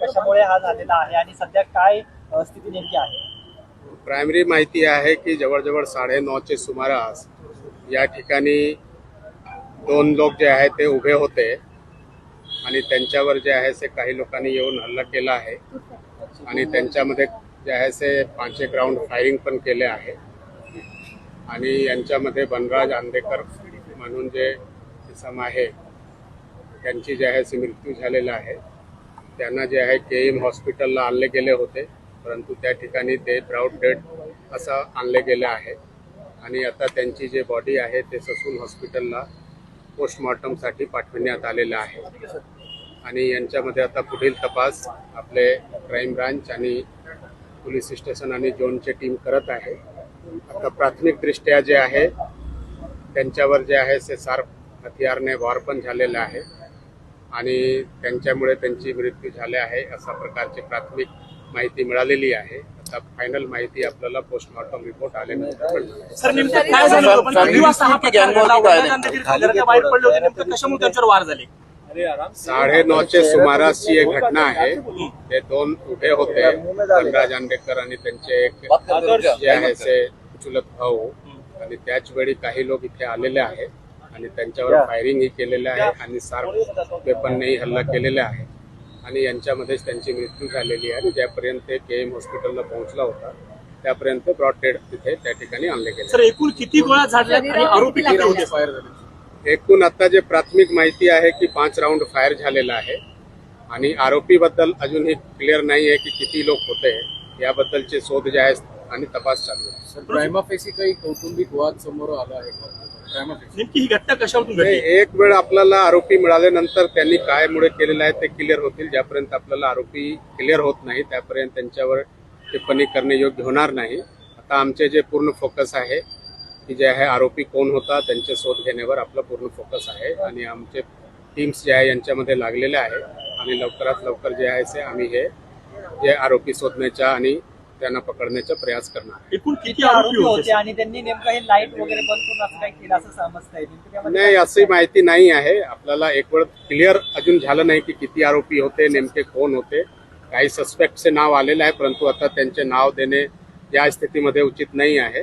कशामुळे हा झालेला आहे आणि सध्या काय स्थिती नेमकी आहे? प्रायमरी माहिती आहे की जवळजवळ साडेनऊचे सुमारास या ठिकाणी दोन लोक जे आहे ते उभे होते आणि त्यांच्यावर जे आहे ते काही लोकांनी येऊन हल्ला केला आहे. आणि त्यांच्यामध्ये जे आहे ते पाच एक राऊंड फायरिंग पण केले आहे. आणि यांच्यामध्ये बनराज आंदेकर म्हणून जे इसम आहे त्यांची जे आहे ते मृत्यू झालेला आहे. त्यांना जे आहे के एम हॉस्पिटलला आणले गेले होते. परंतु त्या ठिकाणी ते प्राऊड डेड असं आणले गेले आहे. आणि आता त्यांची जे बॉडी आहे ते ससून हॉस्पिटलला पोस्टमॉर्टमसाठी पाठविण्यात आलेलं आहे. आणि यांच्यामध्ये आता पुढील तपास आपले क्राईम ब्रांच आणि पोलीस स्टेशन आणि जोनचे टीम करत आहे. आता प्राथमिकदृष्ट्या जे आहे त्यांच्यावर जे आहे ते सार हथियारने वॉर पण झालेलं आहे. आणि त्यांच्यामुळे त्यांची मृत्यू झाले आहे अशा प्रकारची प्राथमिक माहिती मिळालेली आहे. आता फायनल माहिती आपल्याला पोस्टमॉर्टम रिपोर्ट आल्यानंतर मिळणार हा साडे नऊचे सुमारासची एक घटना आहे. ते दोन उभे होते. धनराज आंबेडकर आणि त्यांचे एक जे आहे ते चुलत भाऊ. आणि त्याच वेळी काही लोक इथे आलेले आहे आणि त्यांच्यावर फायरिंगही केलेलं आहे आणि सार वेपननेही हल्ला केलेला आहे. आणि यांच्यामध्येच त्यांची मृत्यू झालेली आहे आणि ज्यापर्यंत ते के एम हॉस्पिटलला पोहोचला होता त्यापर्यंत ब्रॉड डेड तिथे त्या ठिकाणी आणले गेले. सर एकूण किती गोळ्या झाडल्या? आणि आरोपी किती होते? फायर झाले. एकूण आता जे प्राथमिक माहिती आहे की पाच राऊंड फायर झालेला आहे. आणि आरोपी बद्दल अजूनही क्लिअर नाही आहे की किती लोक होते. याबद्दलचे शोध जे आहे आणि तपास चालू आहे. प्रायमाफेसी काही कौटुंबिक वाद समोर आला आहे नेमकी ही घटना कशावरून घडली? एक वेळ आपल्याला आरोपी मिळाल्यानंतर त्यांनी काय मुळे केलेलं आहे ते क्लिअर होतील. ज्यापर्यंत आपल्याला आरोपी क्लिअर होत नाही त्यापर्यंत त्यांच्यावर टिप्पणी करणे योग्य होणार नाही. आता आमचे जे पूर्ण फोकस आहे की जे आहे आरोपी कोण होता त्यांचे शोध घेण्यावर आपला पूर्ण फोकस आहे. आणि आमचे टीम्स जे आहे यांच्यामध्ये लागलेले आहे. आणि लवकरात लवकर जे आहे ते आम्ही हे जे आरोपी शोधण्याच्या आणि त्यांना पकडण्याचा प्रयास करणार. एकूण किती आरोपी होते? आणि त्यांनी नेमकं हे लाइट वगैरे बंद करून असं काय केलं असं समजतंय. नाही अशी माहिती नाही आहे. आपल्याला एक वेळ क्लिअर अजून झालं नाही की किती आरोपी होते नेमके कोण होते. काही सस्पेक्टचे नाव आलेले आहे परंतु आता त्यांचे नाव देणे या स्थितीमध्ये उचित नाही आहे.